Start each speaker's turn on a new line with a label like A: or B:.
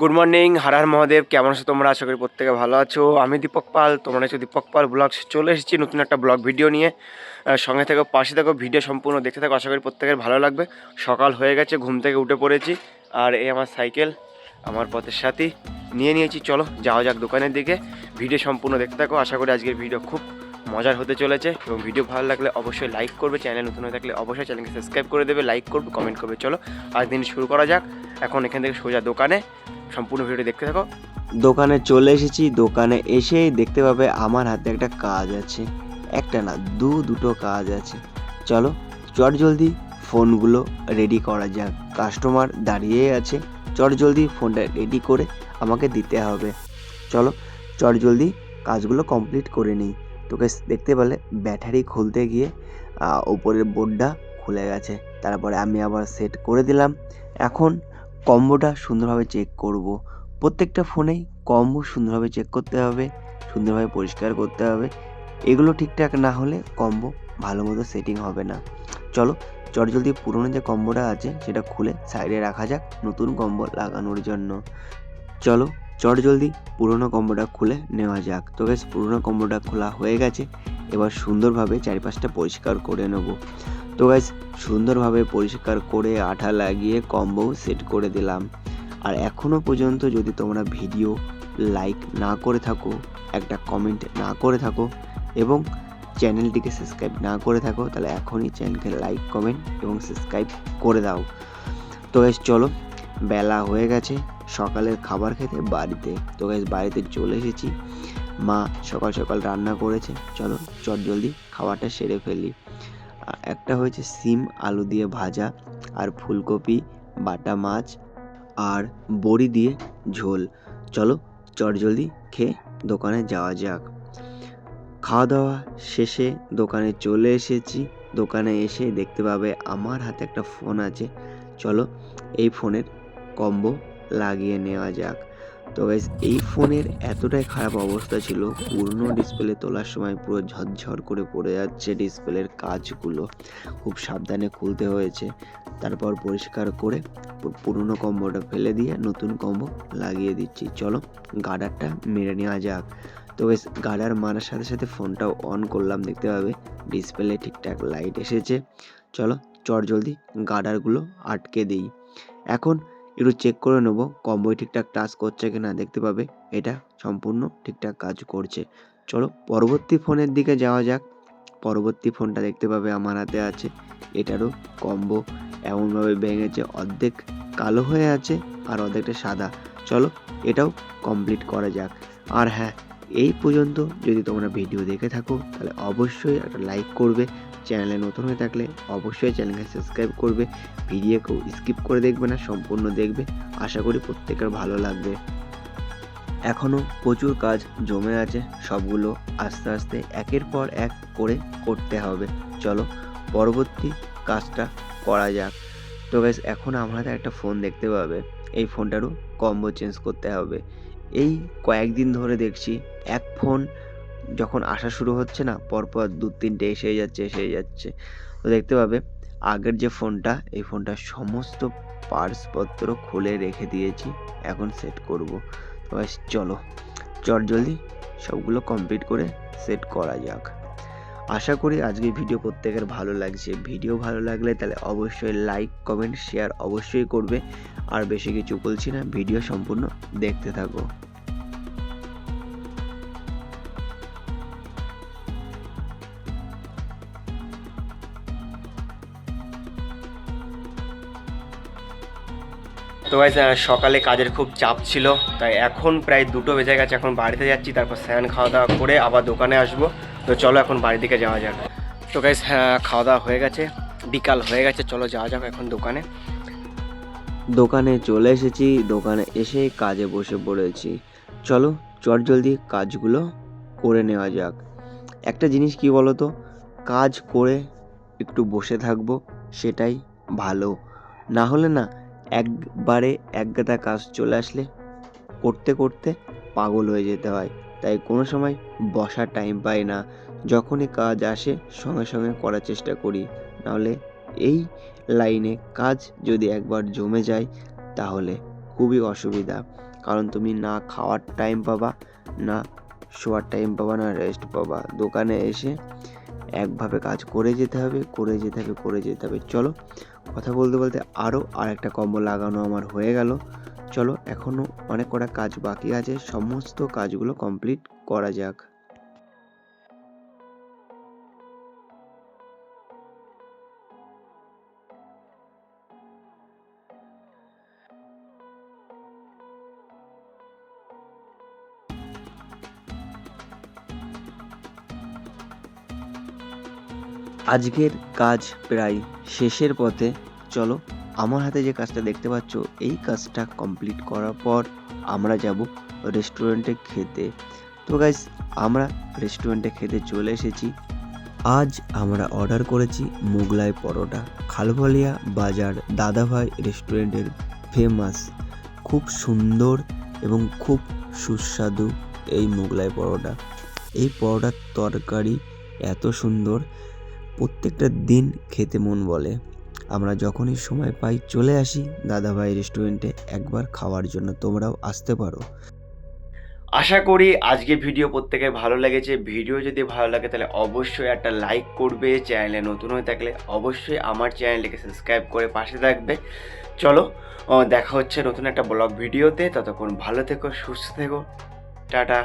A: Good morning Har Har Mahadev কেমন আছো তোমরা? আশা করি প্রত্যেকে ভালো আছো। আমি দীপক পাল, তোমরা হচ্ছে দীপক পাল ব্লগ চলে এসেছি নতুন একটা ব্লগ ভিডিও নিয়ে। সঙ্গে থেকে, পাশে থাকো, ভিডিও সম্পূর্ণ দেখতে থাকো। আশা করি প্রত্যেকের ভালো লাগবে। সকাল হয়ে গেছে, ঘুম থেকে উঠে পড়েছি। আর এই আমার সাইকেল, আমার পথের সাথী। নিয়ে নিয়েছি, চলো, যাওয়া যাক দোকানের দিকে। ভিডিও সম্পূর্ণ দেখতে থাকো। আশা করি আজকের ভিডিও খুব মজার হতে চলেছে। এবং ভিডিও ভালো লাগলে অবশ্যই লাইক করবে। চ্যানেল নতুন হয়ে থাকলে অবশ্যই চ্যানেলকে সাবস্ক্রাইব করে দেবে, লাইক করবে, কমেন্ট করবে। চলো আজ দিন শুরু করা যাক। এখন এখান থেকে সোজা দোকানে। সম্পূর্ণ ভিডিও দেখতে থাকো।
B: দোকানে চলে এসেছি, দোকানে এসেই দেখতে পাবে আমার হাতে একটা কাজ আছে। একটা না, দু, দুটো কাজ আছে। চলো, চট জলদি ফোনগুলো রেডি করা যাক। কাস্টমার দাঁড়িয়ে আছে। চট জলদি ফোনটা রেডি করে আমাকে দিতে হবে। চলো, চট জলদি কাজগুলো কমপ্লিট করে নিই। তোকে দেখতে পেলে ব্যাটারি খুলতে গিয়ে ওপরের বোর্ডটা খুলে গেছে। তারপরে আমি আবার সেট করে দিলাম। এখন কম্বোটা সুন্দরভাবে চেক করব। প্রত্যেকটা ফোনেই কম্বো সুন্দরভাবে চেক করতে হবে, সুন্দরভাবে পরিষ্কার করতে হবে। এগুলো ঠিকঠাক না হলে কম্বো ভালো মতো সেটিং হবে না। চলো চটজলদি পুরনো যে কম্বোটা আছে সেটা খুলে সাইডে রাখা যাক নতুন কম্বো লাগানোর জন্য। চলো চটজলদি পুরনো কম্বোটা খুলে নেওয়া যাক। তো বেশ পুরনো কম্বোটা খোলা হয়ে গেছে। এবার সুন্দরভাবে চারিপাশটা পরিষ্কার করে নেব। তো গাইজ সুন্দরভাবে পরিষ্কার করে আঠা লাগিয়ে কম্বো সেট করে দিলাম। আর এখনও পর্যন্ত যদি তোমরা ভিডিও লাইক না করে থাকো, একটা কমেন্ট না করে থাকো এবং চ্যানেলটিকে সাবস্ক্রাইব না করে থাকো, তাহলে এখনই চ্যানেলকে লাইক কমেন্ট এবং সাবস্ক্রাইব করে দাও। তো গাইজ চলো, বেলা হয়ে গেছে, সকালের খাবার খেতে বাড়িতে। তো গাইজ বাড়িতে চলে এসেছি। মা সকাল সকাল রান্না করেছে। চলো চট জলদি খাবারটা সেরে ফেলি। একটা হয়েছে সিম, আলু দিয়ে ভাজা, আর ফুলকপি, বাটা মাছ, আর বড়ি দিয়ে ঝোল। চলো চটজলদি খেয়ে দোকানে যাওয়া যাক। খাওয়া দাওয়া শেষে দোকানে চলে এসেছি। দোকানে এসে দেখতে পাবে আমার হাতে একটা ফোন আছে। চলো, এই ফোনের কম্বো লাগিয়ে নেওয়া যাক। তো গাইজ এই ফোনের এতটাই খারাপ অবস্থা ছিল, পুরনো ডিসপ্লে তোলার সময় পুরো ঝরঝর করে পড়ে যাচ্ছে ডিসপ্লের কাজগুলো। খুব সাবধানে খুলতে হয়েছে। তারপর পরিষ্কার করে পুরনো কম্বোটা ফেলে দিয়ে নতুন কম্বো লাগিয়ে দিচ্ছি। চলো গার্ডারটা মেরে নেওয়া যাক। তো বেশ গার্ডার মারার সাথে সাথে ফোনটাও অন করলাম, দেখতে পাবে? ডিসপ্লে ঠিকঠাক লাইট এসেছে। চলো চট জলদি গার্ডারগুলো আটকে দিই। এখন একটু চেক করে নেব কম্বোই ঠিকঠাক টাচ করছে কিনা, দেখতে পাবে। এটা সম্পূর্ণ ঠিকঠাক কাজ করছে। চলো, পরবর্তী ফোনের দিকে যাওয়া যাক। পরবর্তী ফোনটা দেখতে পাবে আমার হাতে আছে। এটারও কম্বো এমনভাবে ভেঙেছে, অর্ধেক কালো হয়ে আছে আর অর্ধেকটা সাদা। চলো, এটাও কমপ্লিট করা যাক। আর হ্যাঁ এই পর্যন্ত যদি তোমরা ভিডিও দেখে থাকো, তাহলে অবশ্যই একটা লাইক করবে। চ্যানেলে নতুন হয়ে থাকলে অবশ্যই চ্যানেলকে সাবস্ক্রাইব করবে, ভিডিওকেও স্কিপ করে দেখবে না, সম্পূর্ণ দেখবে। আশা করি প্রত্যেকের ভালো লাগবে। এখনও প্রচুর কাজ জমে আছে, সবগুলো আস্তে আস্তে একের পর এক করে করতে হবে। চলো, পরবর্তী কাজটা করা যাক। তো গাইস এখন আমরা একটা ফোন দেখতে পাবে। এই ফোনটারও কম্বো চেঞ্জ করতে হবে। এই কয়েকদিন ধরে দেখছি এক ফোন যখন আসা শুরু হচ্ছে না, পরপর দু তিনটে এসে যাচ্ছে এসে যাচ্ছে। তো দেখতে পাবে, আগের যে ফোনটা, এই ফোনটার সমস্ত পার্টসপত্র খুলে রেখে দিয়েছি, এখন সেট করব। তো চলো। চট জলদি সবগুলো কমপ্লিট করে সেট করা যাক। আশা করি আজকে ভিডিও প্রত্যেকের ভালো লাগছে। ভিডিও ভালো লাগলে তাহলে অবশ্যই লাইক কমেন্ট শেয়ার অবশ্যই করবে। আর বেশি কিছু বলছি না, ভিডিও সম্পূর্ণ দেখতে থাকো।
A: তো গাইজ সকালে কাজের খুব চাপ ছিল, তাই এখন প্রায় দুটো বেজে গেছে, এখন বাড়িতে যাচ্ছি, তারপর স্নান খাওয়া দাওয়া করে আবার দোকানে আসব। তো চলো এখন বাড়ির দিকে যাওয়া যাক। তো গাইজ হ্যাঁ খাওয়া দাওয়া হয়ে গেছে, বিকাল হয়ে গেছে, চলো যাওয়া যাক এখন দোকানে।
B: দোকানে চলে এসেছি, দোকানে এসে কাজে বসে পড়েছি। চলো, চট জলদি কাজগুলো করে নেওয়া যাক। একটা জিনিস কি বলো তো কাজ করে একটু বসে থাকব, সেটাই ভালো। না হলে না একবারে একগাদা কাজ চলে আসলে করতে করতে পাগল হয়ে যেতে হয়। তাই কোনো সময় বসার টাইম পাই না। যখনই কাজ আসে, সঙ্গে সঙ্গে করার চেষ্টা করি। নাহলে এই লাইনে কাজ যদি একবার জমে যায়, তাহলে খুবই অসুবিধা। কারণ তুমি না খাওয়ার টাইম পাবা, না শোয়ার টাইম পাবা, না রেস্ট পাবা। দোকানে এসে একভাবে কাজ করে যেতে হবে, করে যেতে হবে, করে যেতে হবে। চলো কথা বলতে বলতে আরও আর একটা কম্বল লাগানো আমার হয়ে গেল। চলো এখনও অনেক কটা কাজ বাকি আছে, সমস্ত কাজগুলো কমপ্লিট করা যাক। আজকের কাজ প্রায় শেষের পথে। চলো, আমার হাতে যে কাজটা দেখতে পাচ্ছ, এই কাজটা কমপ্লিট করার পর আমরা যাব রেস্টুরেন্টে খেতে। তো গাইজ আমরা রেস্টুরেন্টে খেতে চলে এসেছি। আজ আমরা অর্ডার করেছি মোগলাই পরোটা। খালভালিয়া বাজার দাদাভাই রেস্টুরেন্টের ফেমাস খুব সুন্দর এবং খুব সুস্বাদু এই মোগলাই পরোটা। এই পরোটার তরকারি এত সুন্দর প্রত্যেকটা দিন খেতে মন বলে। আমরা যখনই সময় পাই চলে আসি দাদাভাই রেস্টুরেন্টে একবার খাওয়ার জন্য। তোমরাও আসতে পারো।
A: আশা করি আজকে ভিডিও প্রত্যেকের ভালো লেগেছে। ভিডিও যদি ভালো লাগে তাহলে অবশ্যই একটা লাইক করবে। চ্যানেলে নতুন হয়ে থাকলে অবশ্যই আমার চ্যানেলটিকে সাবস্ক্রাইব করে পাশে থাকবে। চলো দেখা হচ্ছে নতুন একটা ব্লগ ভিডিওতে। ততক্ষণ ভালো থেকো, সুস্থ থেকো। টাটা।